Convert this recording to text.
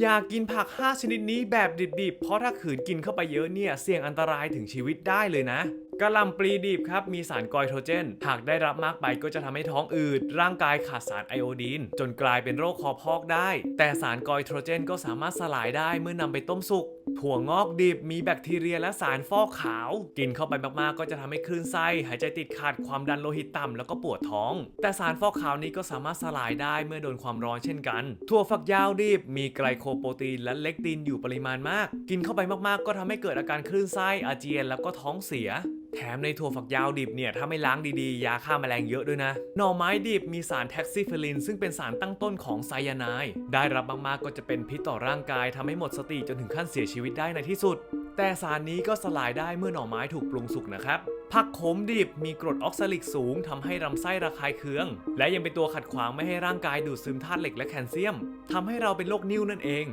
อยากกินผัก 5 ชนิดนี้แบบดิบๆ เพราะถ้าขืนกินเข้าไปเยอะเนี่ย เสี่ยงอันตรายถึงชีวิตได้เลยนะกระลำปลีดิบครับมีสารกอยโทรเจน หากได้รับมากไปก็จะทำให้ท้องอืด ร่างกายขาดสารไอโอดีน จนกลายเป็นโรคคอพอกได้ แต่สารกอยโทรเจนก็สามารถสลายได้เมื่อนำไปต้มสุกถั่วงอกดิบมีแบคทีเรียและสารฟอกขาว กินเข้าไปมากๆ ก็จะทำให้คลื่นไส้ หายใจติดขัดความดันโลหิตต่ำแล้วก็ปวดท้อง แต่สารฟอกขาวนี้ก็สามารถสลายได้เมื่อโดนความร้อนเช่นกัน ถั่วฝักยาวดิบมีไกลโคโปรตีนและเลคตินอยู่ปริมาณมาก กินเข้าไปมากๆ ก็ทำให้เกิดอาการคลื่นไส้อาเจียนแล้วก็ท้องเสีย แถมในถั่วฝักยาวดิบเนี่ยถ้าไม่ล้างดีๆ ยาฆ่าแมลงเยอะด้วยนะ หน่อไม้ดิบมีสารแท็กซิเฟลิน ซึ่งเป็นสารตั้งต้นของไซยาไนด์ได้รับมากๆก็จะเป็นพิษต่อร่างกายทำให้หมดสติจนถึงขั้นเสียชีวิตได้ในที่สุด แต่สารนี้ก็สลายได้เมื่อหน่อไม้ถูกปรุงสุกนะครับผักขมดิบมีกรดออกซาลิกสูงทำให้ลำไส้ระคายเคือง และยังเป็นตัวขัดขวางไม่ให้ร่างกายดูดซึมธาตุเหล็กและแคลเซียมทำให้เราเป็นโรคนิ่วนั่นเอง